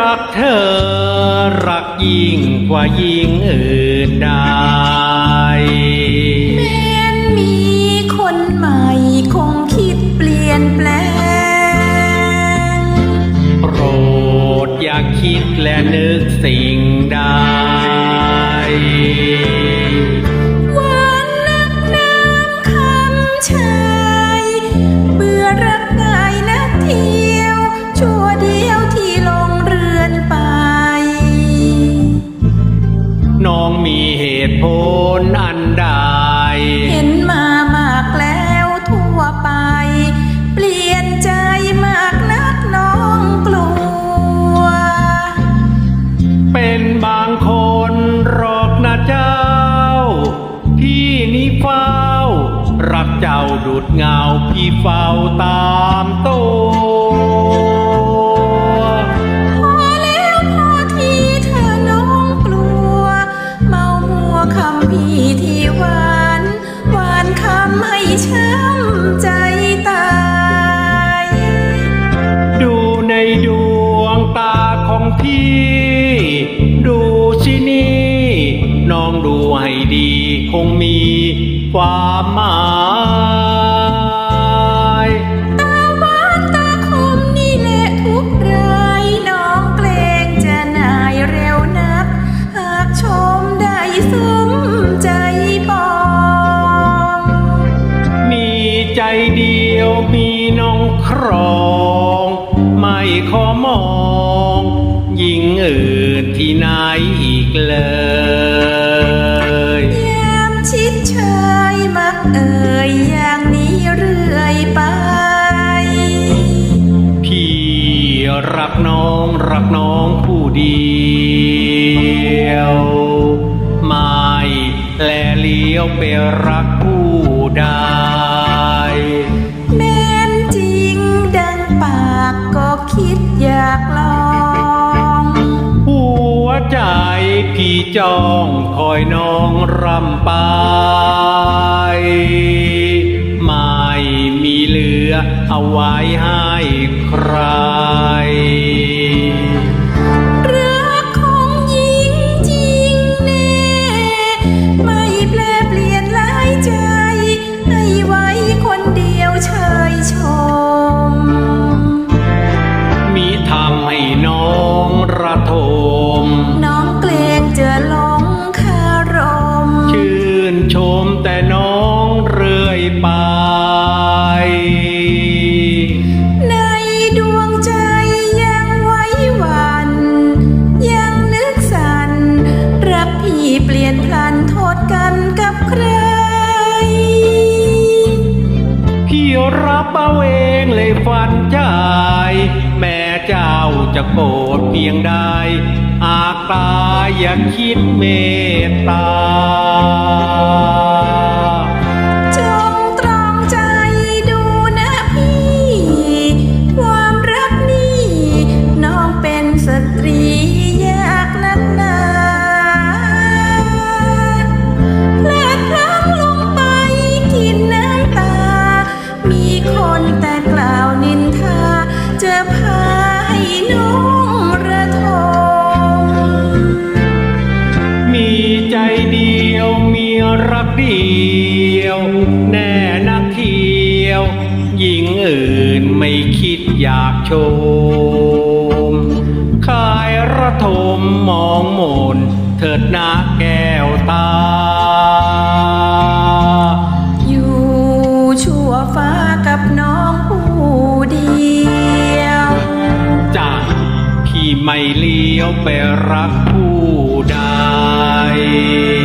รักเธอ รักยิ่งกว่ายิ่งอื่นใดแม้นมีคนใหม่คงคิดเปลี่ยนแปลง โปรดอย่าคิดและนึกสิ่งใดหวานนักน้ำคำชายเบื่อรักง่ายนักเที่ น้องมีเหตุผลอันใด เห็นมามากแล้วทั่วไป เปลี่ยนใจมากนักน้องกลัว เป็นบางคนหรอกนะเจ้าพี่นี่เฝ้า รักเจ้าดุดเงาพี่เฝ้าตามตัว ดูให้ดีคงมีความหมายตาหวานตาคมนี่แหละทุกรายน้องเกรงจะนายเร็วนัก หากชมได้สมใจปองมีใจเดียวมีน้องครอง ไม่ขอมองหญิงอื่นที่ไหนอีกเลยย ว ไม่แลเลี้ยวไปรักผู้ใดแม้นจริงดังปากก็คิดอยากลองหัวใจพี่จ้องคอยน้องรำไปไม่มีเหลือเอาไว้ให้ใครรั รับเอาเองเลยฝันใจ แม่เจ้าจะโกรธเพียงใดอาตายอย่าคิดเมตตา เดียวมีรักเดียว แน่นักเที่ยว หญิงอื่นไม่คิดอยากชมคายระทมมองมนเถิดนาแก้วตา อยู่ชั่วฟ้ากับน้องผู้เดียว จากพี่ไม่เลี้ยวไปรัก ผู้ใด